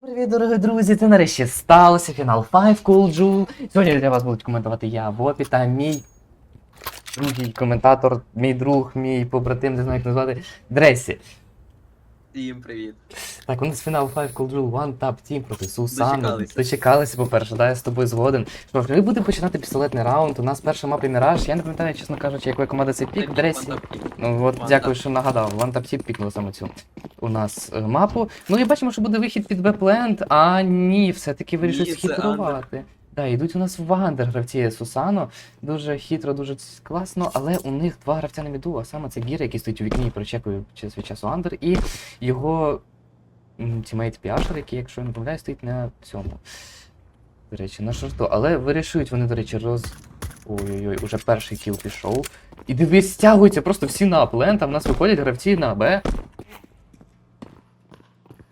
Привіт, дорогі друзі! Це нарешті сталося фінал 5 Cool Jewel. Сьогодні для вас будуть коментувати я, Вопі та мій другий коментатор, мій друг, мій побратим, не знаю як назвати, Дресі. Всім привіт. Так, у нас фінал 5 Cool Jewel One Tap Team проти Сусана. Дочекалися. Дочекалися, по-перше, да, я з тобою згоден. Що ж, ми будемо починати пістолетний раунд. У нас перша мапа Міраж. Я не пам'ятаю, чесно кажучи, якої команди це пік. Дресі. Ну от One дякую, що нагадав. One Tap Tip пікнули саме цю у нас е, мапу. Ну і бачимо, що буде вихід під Бепленд, а ні, все-таки вирішують Ні, це схитрувати. Да, йдуть у нас в Андер гравці Сусано. Дуже хитро, дуже класно, але у них два гравця на міду, а саме це Гіра, який стоїть у вікні і прочекує час від часу Андер, і його тімейт Піашер, який, якщо я не помиляюсь, стоїть на цьому. До речі, на шорту. Але вирішують вони, до речі, роз. Ой-ой-ой, уже перший кіл пішов. І дивись, стягуються просто всі на аплен, там в нас виходять гравці на Б.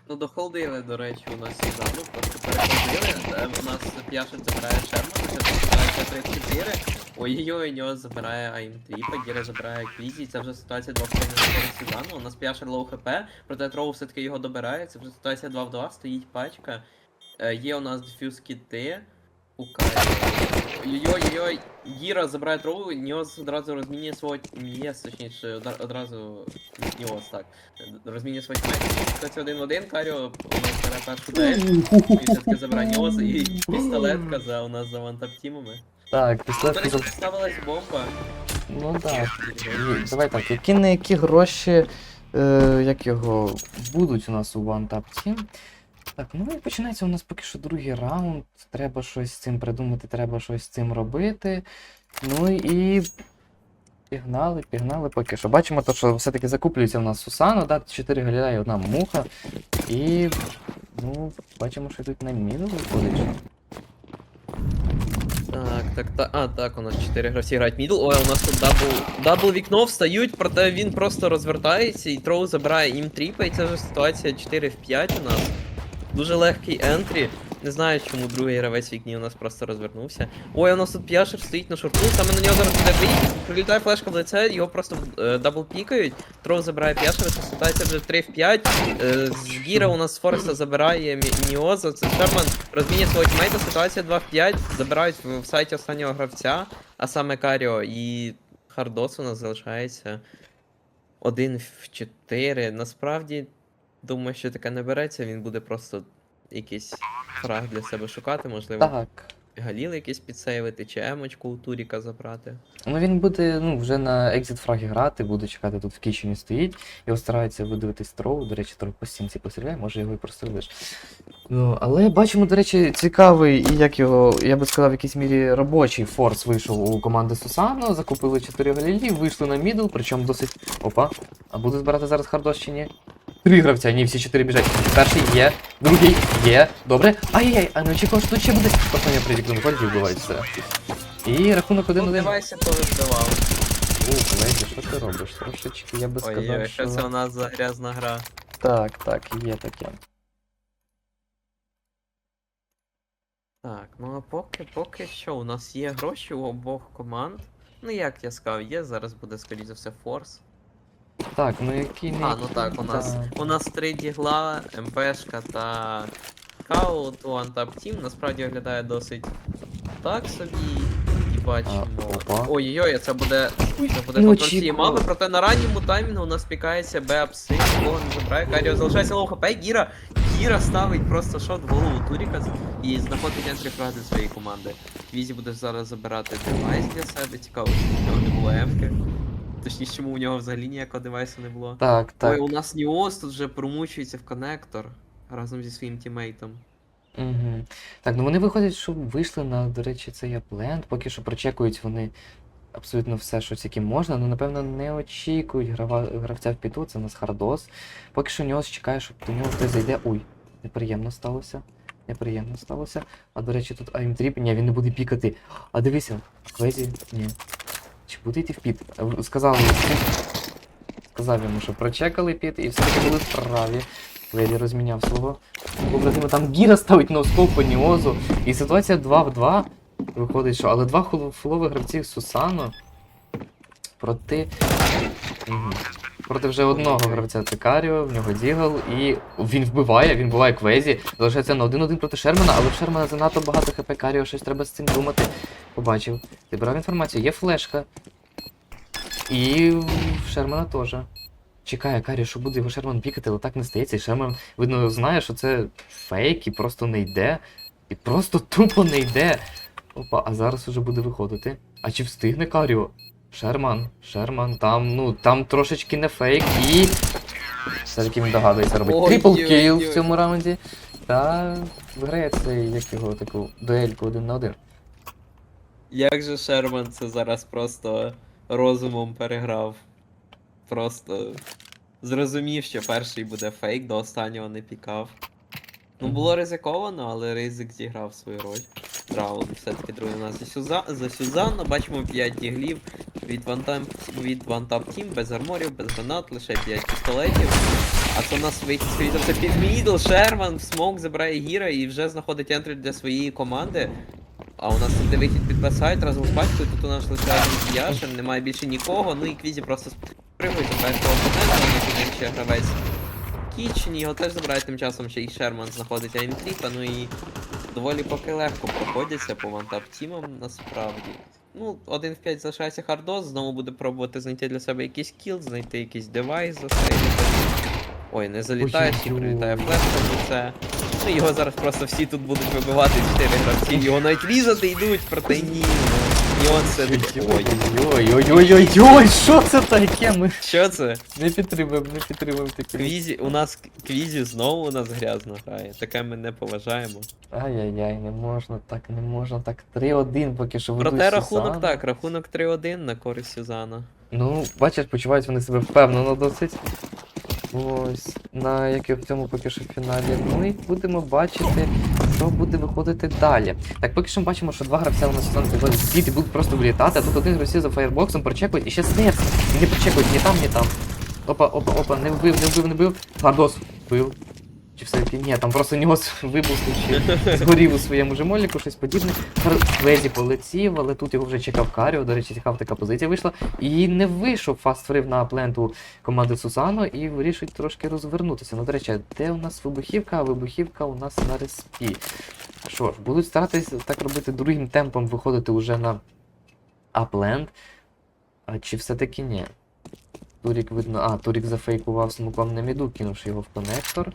Ну дохолдили, до речі, у нас Сізану, просто переходили. У нас П'яшин забирає Шермана, це ситуація 34. Ой-ой-ой, нього забирає АМ3, Пагіра забирає Квізі, це вже ситуація 2 в 3 на Сізану. У нас П'яшин лоу хп, проте Троу все-таки його добирає, це вже ситуація 2 в 2, стоїть пачка. Е, Є у нас дефюз кіти. У Кайрі. Ой-ой-ой, Гіра забирає троу, Ніос одразу розмінює свого Нієс, точніше, одразу Ніос, так. Розмінює свої тімейти. Кстати, один в один, Каріо у нас бере першу дель. І все-таки забирає Ніос і пістолетка за у нас за вантап-тімами. Так, До пістолет речі, ставилась бомба. Ну так. Давай так, які на які гроші, е, як його, будуть у нас у Team. Так, ну і починається у нас поки що другий раунд. Треба щось з цим придумати, треба щось з цим робити. Ну і. Пігнали, пігнали поки що. Бачимо, то, що все-таки закуплюється у нас Сусано, да, 4 галіля і одна муха. І. Ну, бачимо, що йдуть на міну виходить. Так, так, так. А, так, у нас 4 гравці грають мідл. Ой, у нас тут дабл, дабл вікно встають, проте він просто розвертається і Троу забирає їм тріпа, і це вже ситуація 4 в 5 у нас. Дуже легкий ентрі. Не знаю, чому другий гравець вікні у нас просто розвернувся. Ой, у нас тут п'яшер стоїть на шорту, саме на нього зараз буде виїзд, прилітає флешка в лице, його просто е, дабл пікають. Троу забирає п'яшера, це ситуація вже 3 в 5. Е, Гіра у нас з Фореста забирає Міоза, це Шерман розмінює свого тімейта, ситуація 2 в 5. Забирають в, в сайті останнього гравця, а саме Каріо. І Хардос у нас залишається 1 в 4. Насправді, думаю, що таке не береться, він буде просто якийсь фраг для себе шукати, можливо, Так. Галіл якийсь підсейвити, чи емочку у Туріка забрати. Ну він буде ну, вже на екзит фрагі грати, буде чекати тут в кічені стоїть. Його стараються видивитись троу. До речі, трохи по стінці постріляє, може його і прострелиш. Ну, але бачимо, до речі, цікавий і як його, я би сказав, в якійсь мірі робочий форс вийшов у команди Сусано, закупили 4 галілі, вийшли на мідл, причому досить. Опа. А буде збирати зараз хардос чи ні? Три гравця, ні, всі чотири біжать. Перший є, другий є. Добре. Ай-яй-яй, а не очікував, що тут ще буде. Просто я привік до виходить і вбивають все. І рахунок один Ну, один. девайси повибивав. О, Леді, що ти робиш? Трошечки, я би сказав, Ой, що... що це у нас за грязна гра. Так, так, є таке. Так, ну а поки, поки що, у нас є гроші у обох команд. Ну як я сказав, є, зараз буде, скоріше за все, форс. Так, ну який не. А, ну так, у нас у нас три дігла, МПшка та Каут у Антап Тім насправді виглядає досить так собі. І бачимо. Ой-ой-ой, це буде. Це буде контроль цієї очікував. проте на ранньому таймінгу у нас пікається Беапси, нікого не забирає. Каріо залишається лоу хп, Гіра. Гіра ставить просто шот в голову Туріка і знаходить ентрі фрази своєї команди. Візі буде зараз забирати девайс для себе. Цікаво, що нього не було емки. Точніше, чому у нього взагалі ніякого девайсу не було. Так, так. Ой, у нас Ніос тут вже промучується в коннектор разом зі своїм тімейтом. Угу. Так, ну вони виходять, що вийшли на, до речі, цей апленд. Поки що прочекують вони абсолютно все, що тільки можна. Ну, напевно, не очікують грава... гравця в піту, це у нас Хардос. Поки що Ньос чекає, щоб до нього хтось зайде. Ой, неприємно сталося. Неприємно сталося. А до речі, тут АМ3, ні, він не буде пікати. А дивися, Квезі, ні. Чи буде йти в піт? Сказав йому, сказав йому, що прочекали піт, і все-таки були праві. Леді розміняв свого побратима. Там Гіра ставить ноускоп по Ніозу. І ситуація 2 в 2. Виходить, що. Але два фулових гравців Сусано проти. Угу. Проти вже одного гравця Текаріо, в нього Дігл, і він вбиває, він вбиває Квезі, залишається на один-один проти Шермана, але в Шермана занадто багато хп Каріо, щось треба з цим думати. Побачив. Зібрав інформацію, є флешка. І в Шермана теж. Чекає Каріо, що буде його Шерман пікати, але так не стається. І Шерман, видно, знає, що це фейк і просто не йде. І просто тупо не йде. Опа, а зараз уже буде виходити. А чи встигне Каріо? Шерман, Шерман, там, ну, там трошечки не фейк і. Все-таки він догадується робити трипл кіл в цьому раунді. Та виграє цей, як його, таку дуельку один на один. Як же Шерман це зараз просто розумом переграв. Просто зрозумів, що перший буде фейк, до останнього не пікав. Ну, було ризиковано, але ризик зіграв свою роль. Раунд все-таки другий у нас за, Сюза... за Сюзанну. Бачимо 5 діглів від Вантап від Тім, без арморів, без гранат, лише 5 пістолетів. А це у нас вихід скоріше під мідл, Шерман, смок забирає гіра і вже знаходить ентрі для своєї команди. А у нас тут де вихід під бесайт разом з пачкою, тут у нас лише один немає більше нікого, ну і Квізі просто спригують до першого опонента, них ще гравець Кічен, його теж забирає тим часом ще і Шерман знаходить Айнтріпа, ну і доволі поки легко проходяться по вантап тімам насправді. Ну, 1 в 5 залишається Хардос, знову буде пробувати знайти для себе якийсь кіл, знайти якийсь девайс, застрелити. Ой, не залітає, всі прилітає флешка за це. Ну його зараз просто всі тут будуть вибивати 4 гравці, його навіть різати йдуть, проте ні. І. Ой, Ой-ой-ой-ой-ой, що це таке? Ми що це? не підтримуємо, не підтримуємо таке. Квізі, у нас квізі знову у нас грязно грає. Таке ми не поважаємо. Ай-яй-яй, не можна так, не можна так. 3-1 поки що ведуть Проте рахунок Сюзанна. так, рахунок 3-1 на користь Сюзана. Ну, бачиш, почувають вони себе впевнено досить. Ось, на як і в цьому поки що фіналі. І будемо бачити, що буде виходити далі. Так, поки що ми бачимо, що два гравця у нас виходять звідти будуть просто влітати, а тут один гравці за фаєрбоксом прочекують і ще снепс. І не прочекують ні там, ні там. Опа, опа, опа, не вбив, не вбив, не вбив. Гардос вбив. Чи все-таки ні, там просто у нього вибухнув чи згорів у своєму жемоліку, щось подібне. Лезі полетів, але тут його вже чекав Каріо. До речі, цікава така позиція вийшла. І не вийшов фастфрив на пленту команди Сусано і вирішують трошки розвернутися. Ну, до речі, де у нас вибухівка? Вибухівка у нас на респі. Що ж, будуть старатися так робити другим темпом виходити уже на апленд. А чи все-таки ні? Турік видно. А, Турік зафейкував смуком на міду, кинувши його в конектор.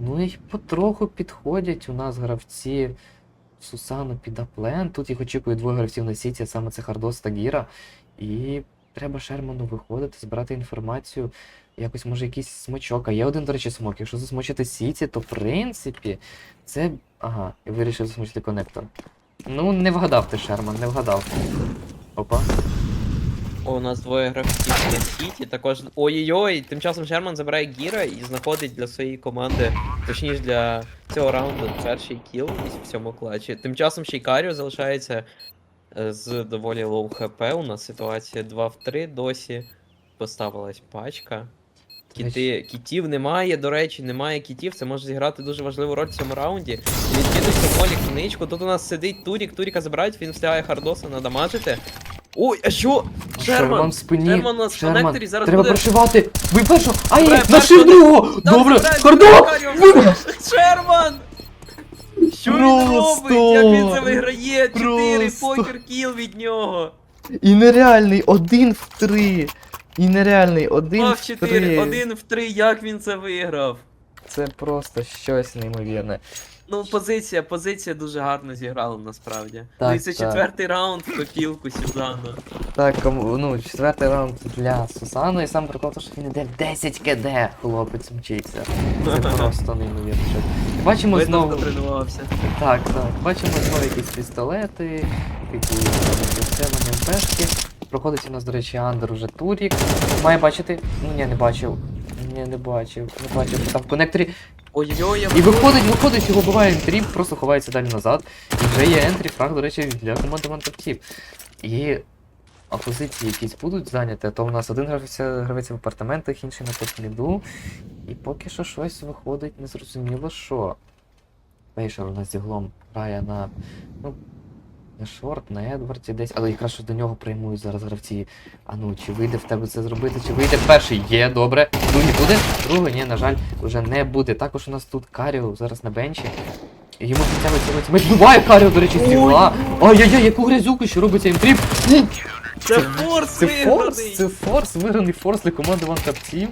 Ну і потроху підходять у нас гравці Сусану під аплен. Тут їх очікує двоє гравців на сіті, а саме це Хардос та Гіра. І треба Шерману виходити, збирати інформацію. Якось може якийсь смачок. А є один, до речі, смок. Якщо засмочити сіті, то в принципі це. Ага, і вирішив засмочити конектор. Ну, не вгадав ти, Шерман, не вгадав. Опа. О, у нас двоє гравців на сіті. Також. Ой-ой-ой, тим часом Шерман забирає Гіра і знаходить для своєї команди, точніше для цього раунду, перший кіл в цьому клатчі. Тим часом ще й Каріо залишається е, з доволі лоу хп. У нас ситуація 2 в 3 досі. Поставилась пачка. Кіти, кітів немає, до речі, немає кітів. Це може зіграти дуже важливу роль в цьому раунді. Відкидується Молік в ничку. Тут у нас сидить Турік, Туріка забирають, він встигає Хардоса надамажити. Ой, а що? Шерман! в спині. Шерман у нас в Шерман. коннекторі, зараз Треба буде- прошивати. Ви першого. Ай, нашив другого! Там Добре, Каріо. Шерман! Що він Просто! робить? Як він це виграє? 4 Просто! покер кіл від нього. І нереальний один в три. І нереальний один 2 в в 4, три. 1 в 3, як він це виграв? Це просто щось неймовірне. Ну, позиція, позиція дуже гарно зіграла насправді. Так, ну і це так. четвертий раунд в копілку Сюзану. Так, кому- ну, четвертий раунд для Сусану, і сам прикол, то, що він іде 10 кд, хлопець мчиться. Це просто неймовірно. Бачимо Видно, знову. хто тренувався. Так, так. Бачимо знову якісь пістолети, типу відстрелення МПшки. Проходить у нас, до речі, Андер уже Турік. Має бачити. Ну ні, не бачив. Ні, не бачив. Не бачив, що там в конекторі. Ой-ой-ой, І виходить, виходить, його буває ентрі, просто ховається далі назад. І вже є ентрі, фраг, до речі, для команди Мантаптів. І а позиції якісь будуть зайняті, то у нас один гравець, гравець в апартаментах, інший на топ-ліду. І поки що щось виходить, незрозуміло що. Пейшер у нас зіглом грає на. Ну, На шорт, на Едварді десь, але якраз що до нього приймують зараз гравці. А ну, чи вийде в тебе це зробити, чи вийде перший? Є, добре. Другий буде? Другий, ні, на жаль, вже не буде. Також у нас тут Каріо зараз на бенчі. Йому підтягується тімейт. Буває Каріо, до речі, стріла. Ай-яй-яй, яку грязюку ще робиться імтріп. Це форс Це форс, це форс, виграний форс для команди One Tap Team.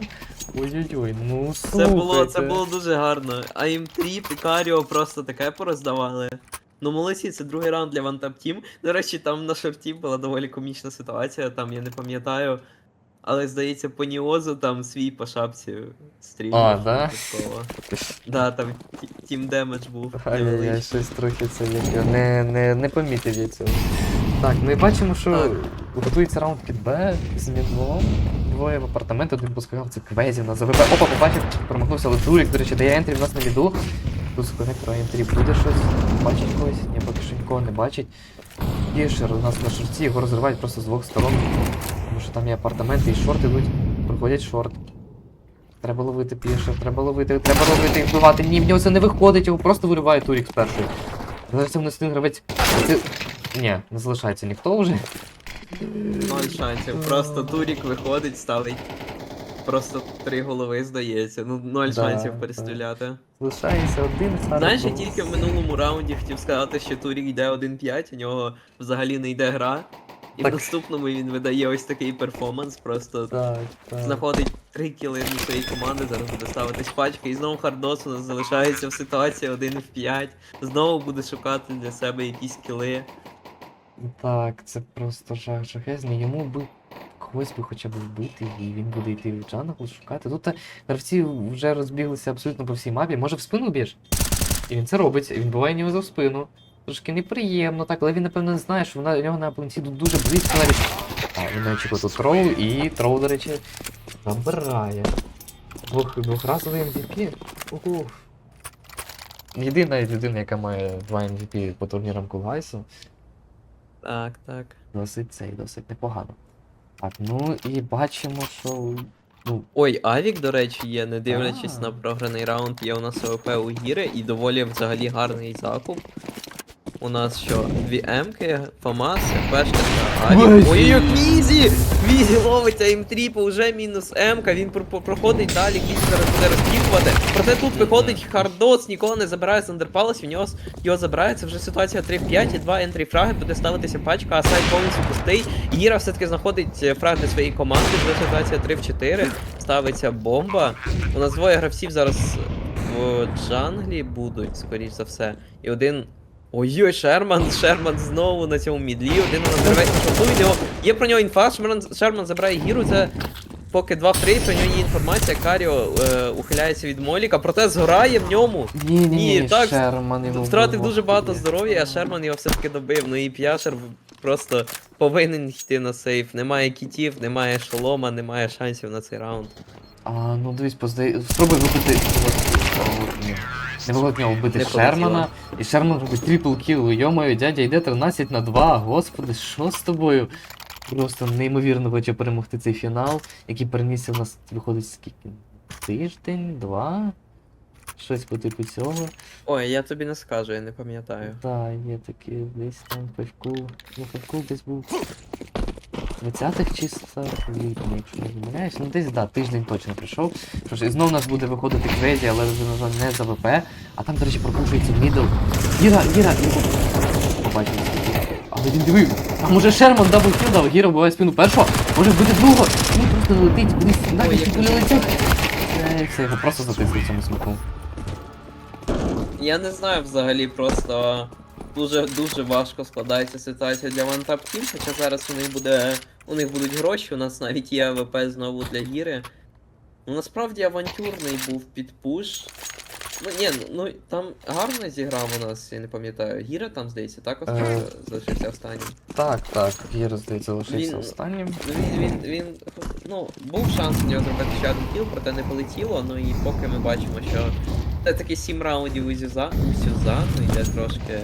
Ой-ой-ой, ну Це було, це було дуже гарно. А їм Тріп і Каріо просто таке пороздавали. Ну, молодці, це другий раунд для One Tap Team. До речі, там на шорті була доволі комічна ситуація, там я не пам'ятаю. Але здається, по Ніозу там свій по шапці стріляв. А, да? Да, там тім демедж був. Ай-яй-яй, невеличкий. щось трохи це не, не, не помітив я цього. Так, ну і бачимо, що готується раунд під Б з мідлом. Двоє в апартамент, один пускав, це квезів на ЗВП. Опа, побачив, промахнувся, але Турік, до речі, дає ентрі в нас на міду. Тут з конектора ентрі буде щось. Бачить когось? Ні, поки що нікого не бачить. Пішер у нас на шорті, його розривають просто з двох сторон. Тому що там є апартаменти і шорти йдуть. Проходять шорт. Треба ловити пішер, треба ловити, треба ловити і вбивати. Ні, в нього це не виходить, його просто вириває Турік з першої. Залишився в нас один гравець. Це... Ні, не залишається ніхто вже. Ноль шансів. Просто Турік виходить, ставить. Просто три голови здається. Ну, ноль Да, шансів да. перестріляти. Залишається один зараз. Знаєш, я тільки в минулому раунді хотів сказати, що Турік йде 1-5, у нього взагалі не йде гра. І Так. в наступному він видає ось такий перформанс, просто Так, так. знаходить три кіли на своїй команди, зараз буде ставитись пачки, і знову Хардос у нас залишається в ситуації 1 в 5. Знову буде шукати для себе якісь кіли. Так, це просто жах жахезний. Йому би когось би хоча б вбити, і він буде йти в джангл шукати. Тут гравці вже розбіглися абсолютно по всій мапі. Може в спину б'єш? І він це робить, він буває нього за спину. Трошки неприємно, так, але він напевно не знає, що вона у нього на пленці тут дуже близько навіть. А, він очікував тут трол, і трол, до речі, забирає. Двох, двохразовий MVP. Ого. Єдина людина, яка має два MVP по турнірам Кулгайсу. Так, так. Досить цей, досить непогано. Так, ну і бачимо, що. Ну, Ой, Авік, до речі, є, не дивлячись А. на програний раунд, є у нас ОВП у Гіри і доволі взагалі гарний закуп. У нас що, дві М-ки, ФАМАС, ФПшка та Авік. Ой, Ой, як Візі. Візі! Ловиться М3, вже мінус М-ка, він про- про- проходить далі, Візі зараз буде розпікувати. Проте тут виходить Хардос, нікого не забирає з Андерпалас, в нього його забирає, це вже ситуація 3-5 і 2 М3 фраги, буде ставитися пачка, а сайт повністю пустий. Гіра все-таки знаходить е, фраг для своєї команди, вже ситуація 3 в 4, ставиться бомба. У нас двоє гравців зараз в джанглі будуть, скоріш за все. І один. Ой-ой, Шерман, Шерман знову на цьому мідлі, один у нас гравець є про нього інфа, Шерман, Шерман забирає гіру, це поки 2 в 3, про нього є інформація, Каріо е, ухиляється від Моліка, проте згорає в ньому. ні, ні, ні, Ні, так, Шерман йому Втратив вбивав. дуже багато здоров'я, а Шерман його все-таки добив. Ну і П'яшер просто повинен йти на сейф. Немає кітів, немає шолома, немає шансів на цей раунд. А, ну дивись, поздає... спробуй ні. Не було в нього вбити Не Шермана, і Шерман робить трипл кіл. Йомаю, дядя йде 13 на 2. Господи, що з тобою? Просто неймовірно хоче перемогти цей фінал, який перенісся у нас виходить скільки? Тиждень, два? Щось по типу цього. Ой, я тобі не скажу, я не пам'ятаю. Так, є такі десь там пивку. Ну, пивку десь був. 20-х числа липня, якщо не помиляюсь. Ну десь да, тиждень точно прийшов. Що ж, і знов у нас буде виходити Квезі, але вже, на жаль, не за ВП. А там, до речі, пропушується мідл. Гіра, Гіра, його побачив. Але він дивив. А може Шерман дабл кіл дав, Гіра вбиває спину першого, може вбити другого. Він просто летить, кудись навіть як летять. Е, Все, його просто затисли цьому смаку. Я не знаю взагалі, просто дуже дуже важко складається ситуація для One Tap Team, хоча зараз у них буде. У них будуть гроші, у нас навіть є АВП знову для гіри. Ну насправді авантюрний був під пуш. Ну ні, ну- ну там гарно зіграв у нас, я не пам'ятаю. Гіра там, здається, також Е. залишився останнім. Так, так, Гіра, здається, лишився Він- останнім. Ну він, він, він, ну, був шанс у нього зробити ще один кіл, проте не полетіло, ну і поки ми бачимо, що це таки 7 раундів у Зюза, у Сюза, ну йде трошки.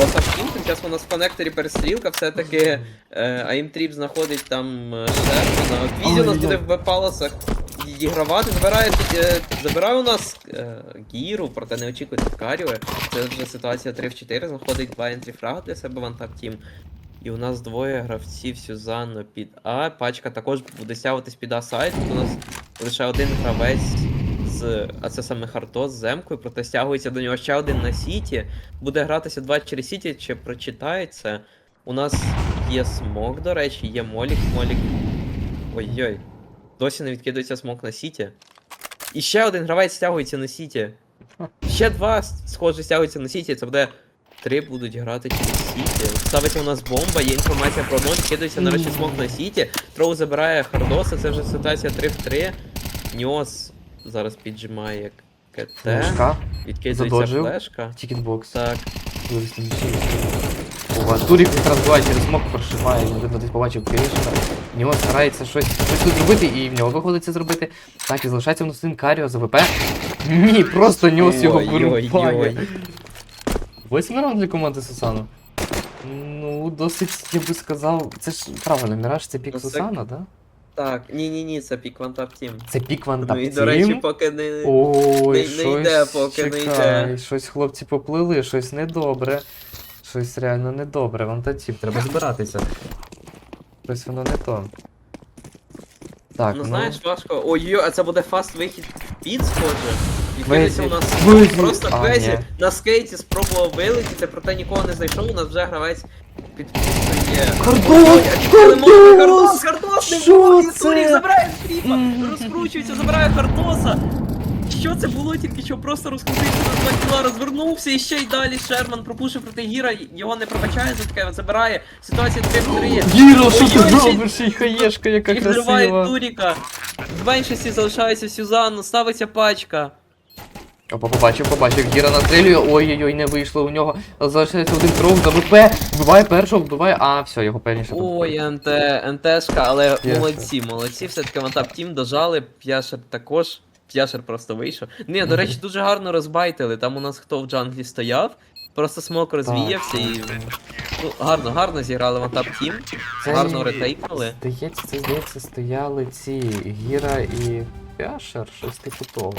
Лоса Кім, тим часом у нас в коннекторі перестрілка, все-таки е, Тріп знаходить там е, Шермана. От Візі у нас буде в Б-паласах. Відігравати. Забирає, е, забирає у нас е, Гіру, проте не очікують Каріо. Це вже ситуація 3 в 4, знаходить два ентріфрага для себе в Антап Тім. І у нас двоє гравців Сюзанно під А. Пачка також буде стягуватись під А сайт. Тут у нас лише один гравець з. А це саме Хартос з Емкою, проте стягується до нього ще один на Сіті. Буде гратися два через Сіті, чи прочитається. У нас є смок, до речі, є Молік, Молік. Ой-ой. Досі не відкидується смок на Сіті. І ще один гравець стягується на Сіті. Ще два, схоже, стягуються на Сіті. Це буде. Три будуть грати через Сіті. Ставиться у нас бомба, є інформація про ноль, кидається нарешті смок на Сіті. Троу забирає Хардоса, це вже ситуація 3 в 3. Ньос зараз піджимає КТ. Флешка, Відкидається флешка. тікетбокс. Так. Турік якраз буває через смок прошиває, він десь побачив Кришина. В нього старається щось, щось тут зробити, і в нього виходить це зробити. Так, і залишається в нас один Каріо за ВП. Ні, просто Ньос його вирубає. Восьмий раунд для команди Сусану. Ну, досить, я би сказав, це ж правильно, Міраж це пік Ну, Сусана, да? Так, ні-ні-ні, це пік Вантап Тім. Це пік Вантап Ну і, до речі, поки не. Ой, не- не щось, йде, поки не йде. щось хлопці поплили, щось недобре. Щось реально недобре. Вам татів, треба збиратися. Щось воно не то. Так, ну ну, знаєш, важко. Ой, а це буде фаст вихід під, схоже. І Везі. у нас Везі. просто А, Квезі ні. на скейті спробував вилетіти, проте нікого не знайшов, у нас вже гравець підписує. Кардос! Кардос! Кардос, Кардос не Що було, це? Турік забирає скріпа, розкручується, забирає Кардоса. Що це було тільки що просто розкрутився на два кіла, розвернувся і ще й далі Шерман пропушив проти Гіра, його не пробачає за таке, забирає. Ситуація 3 в 3. Гіро, що ти робиш? І хаєшка, яка І взриває. Туріка. В меншості залишається Сюзанну, ставиться пачка. Опа, побачив, побачив, Гіра настрілює, ой-ой-ой, не вийшло у нього. Залишається один кров за ВП, вбиває першого, вбиває, а, все, його певніше. Ой, НТ, НТшка, але молодці, молодці, все-таки Вантап Тім дожали, П'яшер також. П'яшер просто вийшов. Ні, до речі, дуже гарно розбайтили. Там у нас хто в джанглі стояв, просто смок розвіявся і. Ну, гарно, гарно зіграли Вантап Тім. Це- Гарно ретейкнули. Здається, це здається, стояли ці Гіра і Пяшер, щось типу того.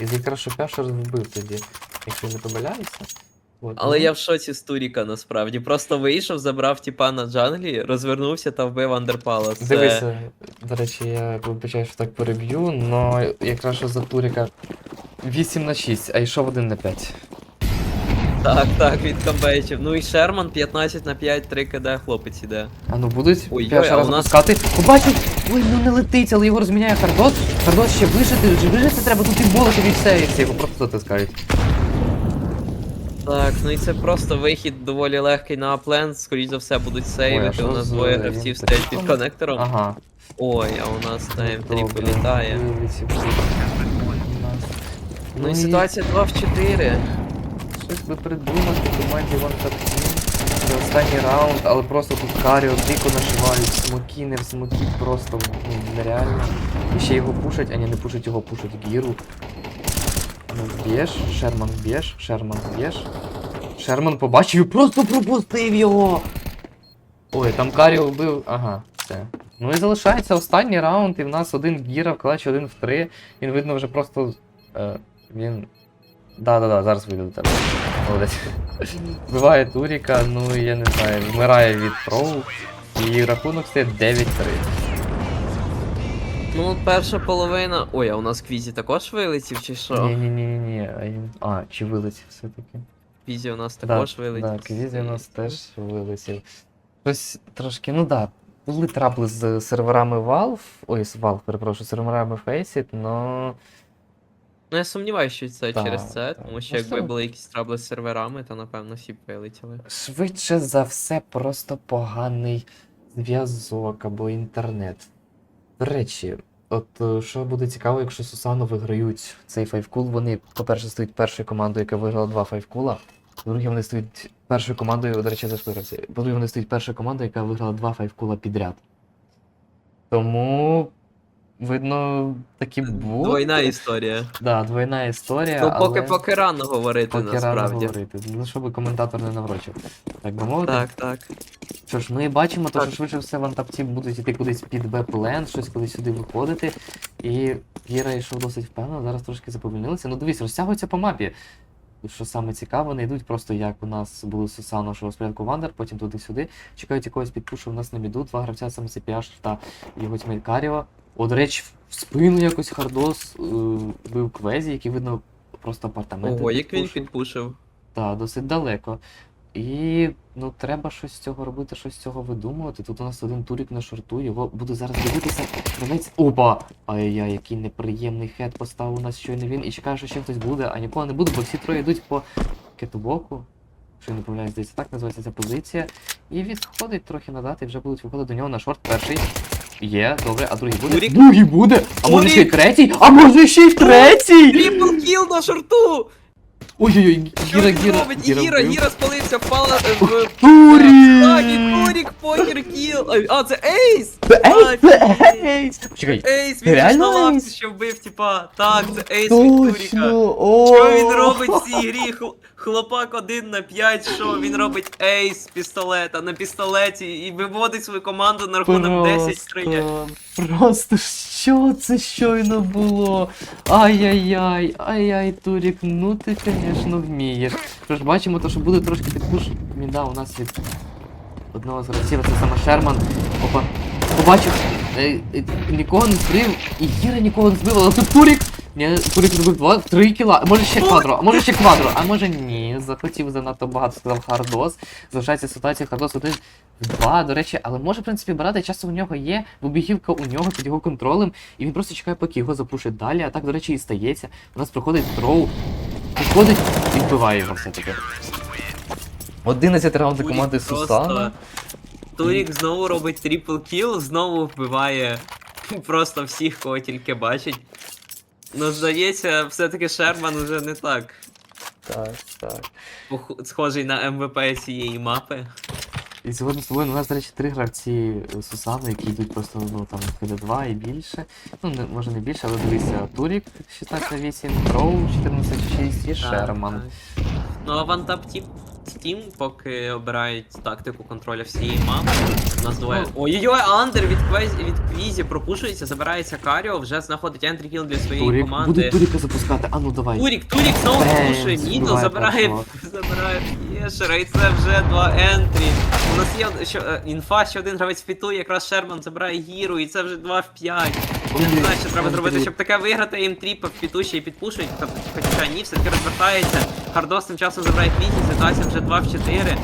І якраз що Пяшер вбив тоді, якщо не помиляюся. От, Але ну, я в шоці з Туріка насправді. Просто вийшов, забрав тіпа на джанглі, розвернувся та вбив Андерпала. Це... Дивися, до речі, я вибачаю, що так переб'ю, але якраз що за Туріка 8 на 6, а йшов 1 на 5. Так, так, від камбейчів. Ну і Шерман 15 на 5, 3 КД, хлопець іде. А ну будуть Ой, ой, а у нас-. Побачив! Ой, ну не летить, але його розміняє Хардос. Хардос ще вижити, вижити треба, тут і болити від все, і всі його просто затискають. Так, ну і це просто вихід доволі легкий на аплен, скоріш за все будуть Ой, а сейвити. що У нас з, двоє гравців стоять під коннектором. Ага. Ой, а у нас на М3 Добре, вилітає. вилетів. Ну і ситуація 2 в 4. Щось би придумати команді One Tap Team. Це останній раунд, але просто тут Каріо дико нашивають, смоки, не в смоки, просто ну, нереально. І ще його пушать, а ні, не пушать його, пушать Гіру. Ну, б'єш, Шерман б'єш, Шерман б'єш. Шерман побачив і просто пропустив його. Ой, там Каріо вбив. Ага, все. Ну і залишається останній раунд, і в нас один Гіра в клатчі, один в три. Він видно вже просто. Е, він. Да-да-да, зараз вийду до тебе. Молодець. Вбиває Туріка, ну я не знаю, вмирає від Троу. І рахунок стає 9-3. Ну, перша половина. Ой, а у нас квізі також вилетів чи що? Ні, ні, ні, ні, ні. А, чи вилетів все-таки? Квізі у нас також вилетів. Так, Квізі у нас теж вилетів. Щось трошки, ну да, були трапли з серверами Valve, ой, з Valve, перепрошую, серверами Faceit, но Ну я сумніваюся, що це Так, через це, так. тому що Ну, якби все. були якісь трабли з серверами, то напевно всі б вилетіли. швидше за все просто поганий зв'язок або інтернет. До речі, от е, що буде цікаво, якщо Сусану виграють цей файвкул, вони, по-перше, стають першою командою, яка виграла два файвкула. По-друге, вони стають першою командою, до речі, я. По-друге, вони стають першою командою, яка виграла два файвкула підряд. Тому, видно, такі будуть. Двойна історія. Да, двойна історія. Ну, поки але... поки рано говорити Поки рано насправді. говорити. Ну, щоб коментатор не наврочив. Так би мовити. Так, так. Що ж, ми бачимо, то, що швидше все в антапці будуть іти кудись під Б-плен, щось кудись сюди виходити. І Гіра йшов досить впевнено, зараз трошки заповільнилися. Ну дивись, розтягуються по мапі. Що саме цікаво, не йдуть просто як у нас були Сусано, що розпорядку Вандер, потім туди-сюди. Чекають якогось підпушу у нас на міду, два гравця саме це Піаш та його тімейт Каріо. О, до речі, в спину якось Хардос е, бив Квезі, який видно просто апартаменти. Ого, як він підпушив. підпушив. Так, досить далеко. І ну треба щось з цього робити, щось з цього видумувати. Тут у нас один турік на шорту, його буду зараз дивитися. Гравець. Опа! Ай-яй, який неприємний хед поставив у нас щойно він. І чекаю, що ще хтось буде, а нікого не буде, бо всі троє йдуть по кетубоку. Що я не помиляюсь, здається, так називається ця позиція. І відходить трохи назад, і вже будуть виходити до нього на шорт. Перший. Є, добре, а другий буде. Турік? Другий буде! А може ще й третій? А може ще й третій! Тріпл кіл на шорту! Ой-ой-ой, Що Гіра, він Гіра, робить? І Гіра, вбив. Гіра спалився, впала е, в... Турік! Так, і покер кіл! А, це Ейс! Це Ейс, це Офігеть. Ейс! Чекай, Ейс, він Реально Ейс? ще вбив, типа. Так, це Ейс від Туріка. точно! О! Що він робить в цій грі? Хл- Хлопак один на 5, що він робить ейс з пістолета на пістолеті і виводить свою команду на рахунок 10-3. Просто, просто що це щойно було? Ай-яй-яй, ай-яй, Турік, ну ти, звісно, вмієш. Що ж, бачимо, то, що буде трошки підпуш. Мінда у нас від одного з гравців, це саме Шерман. Опа, побачив, е, е, нікого не збив, і Гіра нікого не збив, але тут Турік. Ні, Турік зробив два, три кіла, а може ще квадро, а може ще квадро, а може ні, захотів занадто багато, сказав Хардос. Залишається ситуація Хардос один в два, до речі, але може, в принципі, брати часу у нього є, вибігівка у нього під його контролем, і він просто чекає, поки його запушить далі, а так, до речі, і стається. У нас проходить троу, підходить і вбиває його все-таки. 11 раундів Турік команди Сусана. Турік знову робить трипл кіл, знову вбиває просто всіх, кого тільки бачить. Ну, здається, все-таки Шерман уже не так Так, так. схожий на МВП цієї мапи. І сьогодні з тобою у нас, до речі, три гравці е, Сусану, які йдуть просто ну, там КД2 і більше. Ну, не, може не більше, але дивися, Турік 16-8, Троу 14-6 і Шерман. Так. Ну а вантап тім, Тім, поки обирають тактику контроля всієї мапи. У нас двоє. Ну. Ой-ой-ой, Андер від Квезі від Квізі пропушується, забирається Каріо, вже знаходить ентрікіл для своєї Турік, команди. буде Туріка запускати, а ну давай. Турік, Турік знову Бем, пропушує Мідл, збиває забирає, забирає П'єшера, і це вже два ентрі. У нас є що, е, інфа, що один гравець фітує, якраз Шерман забирає гіру, і це вже 2 в 5. Я не знаю, що треба зробити, щоб таке виграти М3 по фіту ще й підпушують, та- хоча ні, все-таки розвертається. Хардос тим часом забирає квізі, ситуація вже 2 в 4.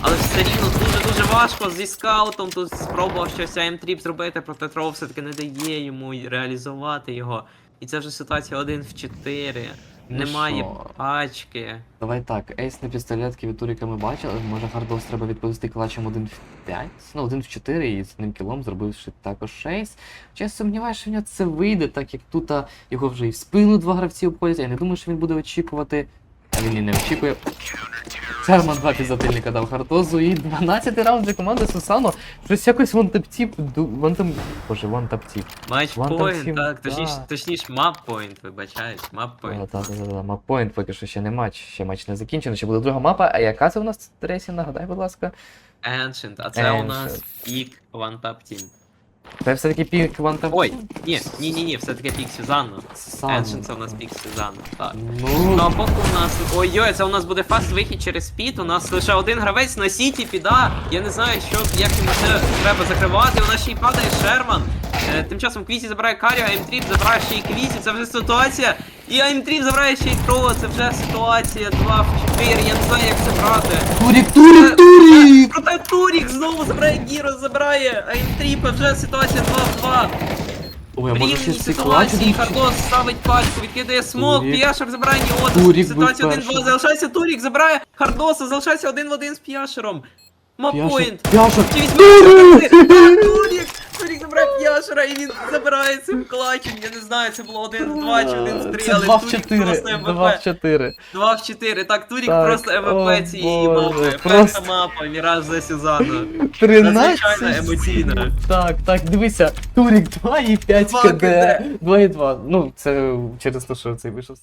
Але все рівно дуже-дуже важко зі скаутом тут спробував щось М3 зробити, проте Троу все-таки не дає йому реалізувати його. І це вже ситуація 1 в 4. Ну Немає що? пачки. Давай так, ейс на пістолетки від Туріка ми бачили, може Хардос треба відповісти клачем 1 в 5, ну 1 в 4 і з одним кілом зробивши також 6. Хоча я сумніваюся, що в нього це вийде, так як тут його вже і в спину два гравці обходять, я не думаю, що він буде очікувати. А він і не очікує. Шерман два підзатильника дав Хардозу і 12 раунд для команди Сусано. Щось якось вантаптіп, вантам... Боже, вантаптіп. Матч point, так, точніше, точніше, мап point, вибачаюсь, мап point. Так, так, так, маппоінт поки що ще не матч, ще матч не закінчено, ще буде друга мапа. А яка це у нас Тресі? Нагадай, будь ласка. Ancient, а це у нас пік Team. Це все-таки пік ванта. Ой, ні, ні, ні, ні, все-таки пік Сюзанна. Сам. Це у нас пік Сюзанна. так. Ну Ну, а поки у нас. Ой-ой, це у нас буде фаст вихід через піт. У нас лише один гравець на сіті піда. Я не знаю, що як йому це треба закривати. У нас ще й падає Шерман. Е, тим часом Квізі забирає Каріо, а М3 забирає ще й Квізі, це вже ситуація. І М3 забирає ще й Троу, це вже ситуація 2 в 4. Я не знаю, як це брати. Турік, Турік, Турік! Проте Турік знову забирає Гіро, забирає, а М3 вже ситуація 2 в 2. Ой, а може ще Рівні цей клач ситуації? Хардос ставить пачку, відкидає смок. П'яшер забирає Ніотус, ситуація 1-2, перший. залишається Турік, забирає Хардоса, залишається один в один з П'яшером. Маппоінт. П'яшер. Візьме Турік? Турік забирає П'яшера і він забирає цим клачем, я не знаю, це було один в 2 чи один в 3, але 2 в Турік 4, просто 2 в МВП. 4. 2 в 4, так, Турік Так, просто о, МВП цієї Боже, мапи. просто- Перша мапа, Міраж за Сюзанну. 13. Надзвичайно емоційно. Так, так, дивися. Турік 2 і 5 Два КД. КД. 2 і 2. Ну, це через те, що цей вийшов все.